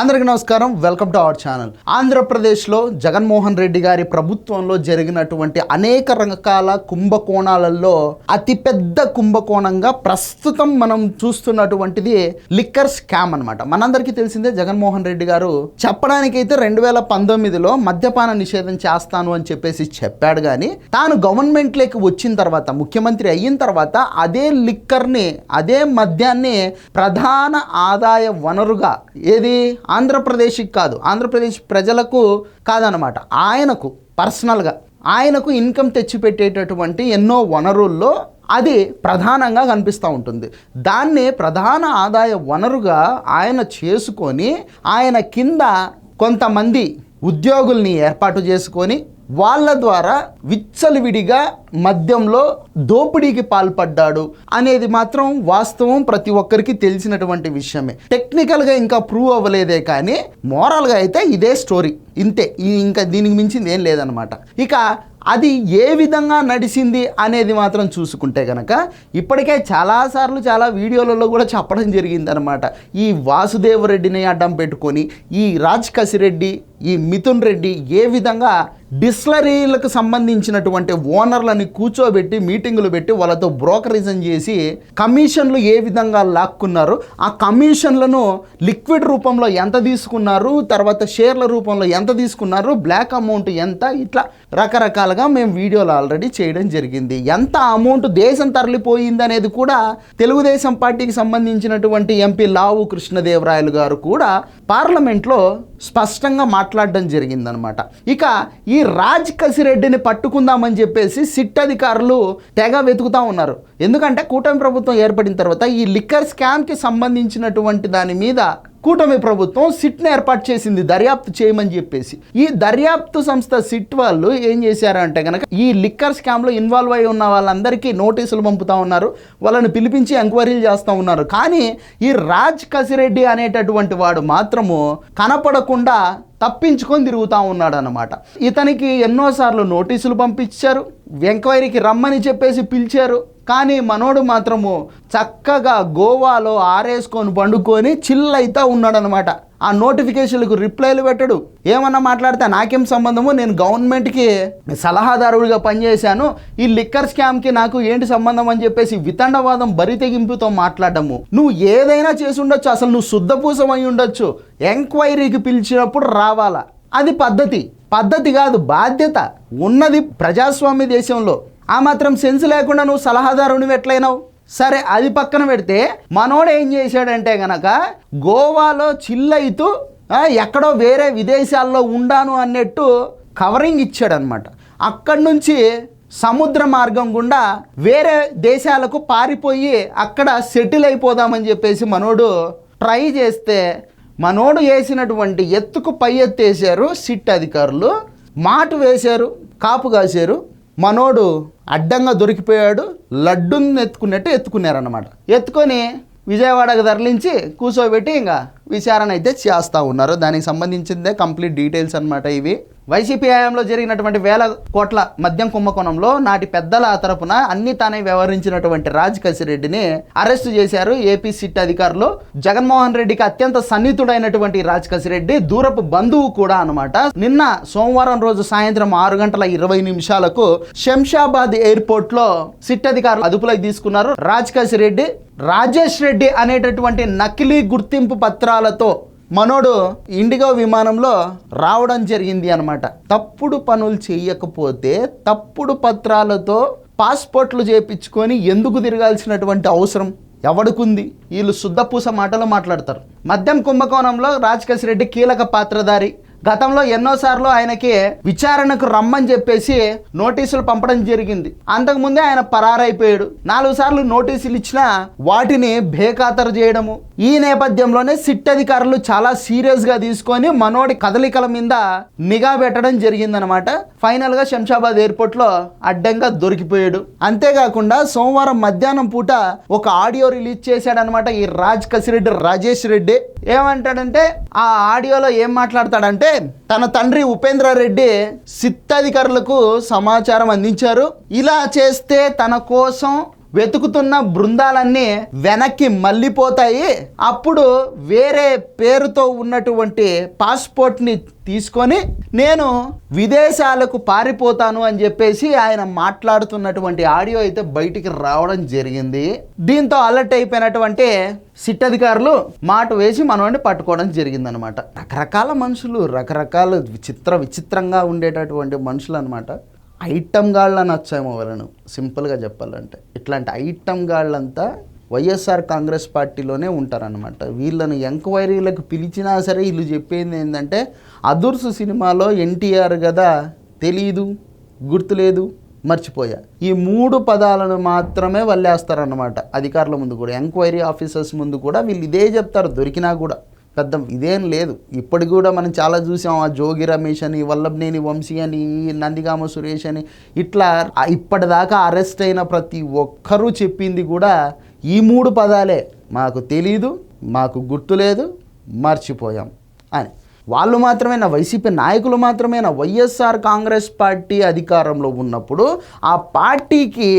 అందరికీ నమస్కారం. Welcome to our channel. ఆంధ్రప్రదేశ్లో జగన్మోహన్ రెడ్డి గారి ప్రభుత్వంలో జరిగినటువంటి అనేక రకాల కుంభకోణాలలో అతిపెద్ద కుంభకోణంగా ప్రస్తుతం మనం చూస్తున్నటువంటిది లిక్కర్ స్కామ్ అన్నమాట. మనందరికీ తెలిసిందే జగన్మోహన్ రెడ్డి గారు చెప్పడానికైతే రెండు వేల పంతొమ్మిదిలో మద్యపాన నిషేధం చేస్తాను అని చెప్పేసి చెప్పాడు కానీ తాను గవర్నమెంట్లోకి వచ్చిన తర్వాత ముఖ్యమంత్రి అయిన తర్వాత అదే లిక్కర్ని అదే మద్యాన్ని ప్రధాన ఆదాయ వనరుగా ఏది? ఆంధ్రప్రదేశ్కి కాదు ఆంధ్రప్రదేశ్ ప్రజలకు కాదనమాట ఆయనకు పర్సనల్గా. ఆయనకు ఇన్కమ్ తెచ్చిపెట్టేటటువంటి ఎన్నో వనరుల్లో అది ప్రధానంగా కనిపిస్తూ ఉంటుంది. దాన్ని ప్రధాన ఆదాయ వనరుగా ఆయన చేసుకొని ఆయన కింద కొంతమంది ఉద్యోగుల్ని ఏర్పాటు చేసుకొని వాళ్ళ ద్వారా విచ్చలవిడిగా మద్యంలో దోపిడీకి పాల్పడ్డాడు అనేది మాత్రం వాస్తవం ప్రతి ఒక్కరికి తెలిసినటువంటి విషయమే. టెక్నికల్గా ఇంకా ప్రూవ్ అవ్వలేదే కానీ మోరల్గా అయితే ఇదే స్టోరీ ఇంతే. ఇంకా దీనికి మించింది ఏం లేదనమాట ఇక అది ఏ విధంగా నడిచింది అనేది మాత్రం చూసుకుంటే కనుక ఇప్పటికే చాలాసార్లు చాలా వీడియోలలో కూడా చెప్పడం జరిగిందనమాట ఈ వాసుదేవరెడ్డిని అడ్డం పెట్టుకొని ఈ రాజ్ కసిరెడ్డి ఈ మిథున్ రెడ్డి ఏ విధంగా డిస్లరీలకు సంబంధించినటువంటి ఓనర్లని కూర్చోబెట్టి మీటింగులు పెట్టి వాళ్ళతో బ్రోకరిజం చేసి కమిషన్లు ఏ విధంగా లాక్కున్నారు ఆ కమిషన్లను లిక్విడ్ రూపంలో ఎంత తీసుకున్నారు తర్వాత షేర్ల రూపంలో ఎంత తీసుకున్నారు బ్లాక్ అమౌంట్ ఎంత ఇట్లా రకరకాల రకరకాలుగా మేము వీడియోలు ఆల్రెడీ చేయడం జరిగింది. ఎంత అమౌంట్ దేశం తరలిపోయింది అనేది కూడా తెలుగుదేశం పార్టీకి సంబంధించినటువంటి ఎంపీ లావు కృష్ణదేవరాయలు గారు కూడా పార్లమెంట్లో స్పష్టంగా మాట్లాడడం జరిగిందనమాట ఇక ఈ రాజ్ కసిరెడ్డిని పట్టుకుందామని చెప్పేసి సిట్ అధికారులు తెగ వెతుకుతా ఉన్నారు. ఎందుకంటే కూటమి ప్రభుత్వం ఏర్పడిన తర్వాత ఈ లిక్కర్ స్కామ్కి సంబంధించినటువంటి దాని మీద కూటమి ప్రభుత్వం సిట్ని ఏర్పాటు చేసింది దర్యాప్తు చేయమని చెప్పేసి. ఈ దర్యాప్తు సంస్థ సిట్ వాళ్ళు ఏం చేశారంటే కనుక ఈ లిక్కర్ స్కామ్లో ఇన్వాల్వ్ అయి ఉన్న వాళ్ళందరికీ నోటీసులు పంపుతా ఉన్నారు వాళ్ళని పిలిపించి ఎంక్వైరీలు చేస్తూ ఉన్నారు. కానీ ఈ రాజ్ కసిరెడ్డి అనేటటువంటి వాడు మాత్రము కనపడకుండా తప్పించుకొని తిరుగుతూ ఉన్నాడు అనమాట ఇతనికి ఎన్నోసార్లు నోటీసులు పంపించారు ఎంక్వైరీకి రమ్మని చెప్పేసి పిలిచారు. కానీ మనోడు మాత్రము చక్కగా గోవాలో ఆరేసుకొని పండుకొని చిల్ అవుతా ఉన్నాడనమాట ఆ నోటిఫికేషన్లకు రిప్లైలు పెట్టడు. ఏమన్నా మాట్లాడితే నాకేం సంబంధము? నేను గవర్నమెంట్కి సలహాదారుడిగా పనిచేశాను. ఈ లిక్కర్ స్కామ్కి నాకు ఏంటి సంబంధం అని చెప్పేసి వితండవాదం బరి తెగింపుతో మాట్లాడము. నువ్వు ఏదైనా చేసి ఉండొచ్చు. అసలు నువ్వు శుద్ధపూసం అయి ఉండొచ్చు. ఎంక్వైరీకి పిలిచినప్పుడు రావాలా? అది పద్ధతి. పద్ధతి కాదు బాధ్యత. ఉన్నది ప్రజాస్వామ్య దేశంలో. ఆ మాత్రం సెన్స్ లేకుండా నువ్వు సలహాదారుని ఎట్లయినావు? సరే అది పక్కన పెడితే మనోడు ఏం చేశాడంటే గనక గోవాలో చిల్లయితూ ఎక్కడో వేరే విదేశాల్లో ఉండాను అన్నట్టు కవరింగ్ ఇచ్చాడనమాట అక్కడి నుంచి సముద్ర మార్గం గుండా వేరే దేశాలకు పారిపోయి అక్కడ సెటిల్ అయిపోదామని చెప్పేసి మనోడు ట్రై చేస్తే మనోడు వేసినటువంటి ఎత్తుకు పై ఎత్తేసారు సిట్ అధికారులు. మాటు వేశారు కాపు కాశారు. మనోడు అడ్డంగా దొరికిపోయాడు లడ్డుని ఎత్తుకున్నట్టు ఎత్తుకున్నారన్నమాట. ఎత్తుకొని విజయవాడకు తరలించి కూర్చోబెట్టి ఇంకా విచారణ అయితే చేస్తూ ఉన్నారు. దానికి సంబంధించిందే కంప్లీట్ డీటెయిల్స్ అనమాట ఇవి. వైసీపీ హయాంలో జరిగినటువంటి వేల కోట్ల మద్యం కుంభకోణంలో నాటి పెద్దల తరపున అన్ని తానే వ్యవహరించినటువంటి రాజ్ కసిరెడ్డిని అరెస్టు చేశారు ఏపీ సిట్ అధికారులు. జగన్మోహన్ రెడ్డికి అత్యంత సన్నిహితుడైనటువంటి రాజ్ కసిరెడ్డి దూరపు బంధువు కూడా అన్నమాట. నిన్న సోమవారం రోజు సాయంత్రం ఆరు గంటల ఇరవై నిమిషాలకు శంషాబాద్ ఎయిర్పోర్ట్లో సిట్ అధికారులు అదుపులోకి తీసుకున్నారు. రాజ్ కసిరెడ్డి రాజేష్ రెడ్డి అనేటటువంటి నకిలీ గుర్తింపు పత్రాలతో మనోడు ఇండిగో విమానంలో రావడం జరిగింది అనమాట తప్పుడు పనులు చేయకపోతే తప్పుడు పత్రాలతో పాస్పోర్ట్లు చేపించుకొని ఎందుకు తిరగాల్సినటువంటి అవసరం? ఎవడుకుంది? వీళ్ళు శుద్ధపూస మాటలు మాట్లాడతారు. మద్యం కుంభకోణంలో రాజకేశ్ రెడ్డి కీలక పాత్రధారి. గతంలో ఎన్నోసార్లు ఆయనకి విచారణకు రమ్మని చెప్పేసి నోటీసులు పంపడం జరిగింది. అంతకుముందే ఆయన పరారైపోయాడు. నాలుగు సార్లు నోటీసులు ఇచ్చినా వాటిని బేఖాతరు చేయడము ఈ నేపథ్యంలోనే సిట్ అధికారులు చాలా సీరియస్గా తీసుకొని మనోడి కదలికల మీద నిఘా పెట్టడం జరిగిందనమాట ఫైనల్గా శంషాబాద్ ఎయిర్పోర్ట్లో అడ్డంగా దొరికిపోయాడు. అంతేకాకుండా సోమవారం మధ్యాహ్నం పూట ఒక ఆడియో రిలీజ్ చేశాడనమాట ఈ రాజ్ కసిరెడ్డి రాజేష్ రెడ్డి. ఏమంటాడంటే ఆ ఆడియోలో ఏం మాట్లాడతాడంటే తన తండ్రి ఉపేంద్ర రెడ్డి అధికారులకు సమాచారం అందించారు. ఇలా చేస్తే తన కోసం వెతుకుతున్న బృందాలన్నీ వెనక్కి మళ్ళీపోతాయి. అప్పుడు వేరే పేరుతో ఉన్నటువంటి పాస్పోర్ట్ని తీసుకొని నేను విదేశాలకు పారిపోతాను అని చెప్పేసి ఆయన మాట్లాడుతున్నటువంటి ఆడియో అయితే బయటికి రావడం జరిగింది. దీంతో అలర్ట్ అయిపోయినటువంటి సిట్ అధికారులు మాట వేసి మనవాడిని పట్టుకోవడం జరిగిందనమాట. రకరకాల మనుషులు రకరకాల విచిత్ర విచిత్రంగా ఉండేటటువంటి మనుషులు అనమాట ఐటమ్ గాళ్ళు అనొచ్చేమో వాళ్ళను సింపుల్గా చెప్పాలంటే. ఇట్లాంటి ఐటమ్ గాళ్ళంతా వైఎస్ఆర్ కాంగ్రెస్ పార్టీలోనే ఉంటారనమాట వీళ్ళని ఎంక్వైరీలకు పిలిచినా సరే వీళ్ళు చెప్పేది ఏంటంటే అదుర్సు సినిమాలో ఎన్టీఆర్ కదా తెలీదు గుర్తులేదు మర్చిపోయా. ఈ మూడు పదాలను మాత్రమే వల్లేస్తారనమాట అధికారుల ముందు కూడా. ఎంక్వైరీ ఆఫీసర్స్ ముందు కూడా వీళ్ళు ఇదే చెప్తారు దొరికినా కూడా. పెద్ద. ఇదేం లేదు. ఇప్పటికి కూడా మనం చాలా చూసాం ఆ జోగి రమేష్ అని వల్లభనేని వంశీ అని నందిగామ సురేష్ అని ఇట్లా ఇప్పటిదాకా అరెస్ట్ అయిన ప్రతి ఒక్కరూ చెప్పింది కూడా ఈ మూడు పదాలే. మాకు తెలీదు మాకు గుర్తులేదు మర్చిపోయాం అని. వాళ్ళు మాత్రమేనా వైసీపీ నాయకులు మాత్రమేనా వైఎస్ఆర్ కాంగ్రెస్ పార్టీ అధికారంలో ఉన్నప్పుడు ఆ పార్టీకి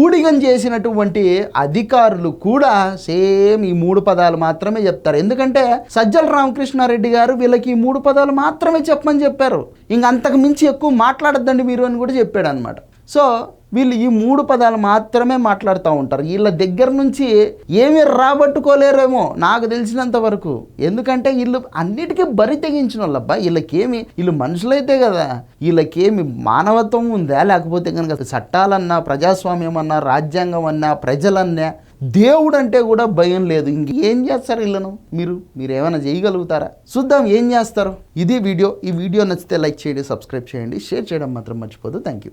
ఊడిగం చేసినటువంటి అధికారులు కూడా సేమ్ ఈ మూడు పదాలు మాత్రమే చెప్తారు. ఎందుకంటే సజ్జల రామకృష్ణారెడ్డి గారు వీళ్ళకి ఈ మూడు పదాలు మాత్రమే చెప్పమని చెప్పారు. ఇంక అంతకు మించి ఎక్కువ మాట్లాడద్దండి మీరు అని కూడా చెప్పాడు అనమాట సో వీళ్ళు ఈ మూడు పదాలు మాత్రమే మాట్లాడుతూ ఉంటారు. వీళ్ళ దగ్గర నుంచి ఏమీ రాబట్టుకోలేరేమో నాకు తెలిసినంత వరకు. ఎందుకంటే వీళ్ళు అన్నిటికీ బరి తెగించిన వాళ్ళబ్బా. వీళ్ళకేమి వీళ్ళు మనుషులైతే కదా. వీళ్ళకేమి మానవత్వం ఉందా? లేకపోతే కనుక చట్టాలన్నా ప్రజాస్వామ్యం అన్నా రాజ్యాంగం అన్నా ప్రజలన్నా దేవుడు అంటే కూడా భయం లేదు. ఇంకేం చేస్తారు వీళ్ళను మీరు? మీరు ఏమైనా చేయగలుగుతారా? చూద్దాం ఏం చేస్తారు. ఇది వీడియో. ఈ వీడియో నచ్చితే లైక్ చేయండి సబ్స్క్రైబ్ చేయండి. షేర్ చేయడం మాత్రం మర్చిపోదు. Thank you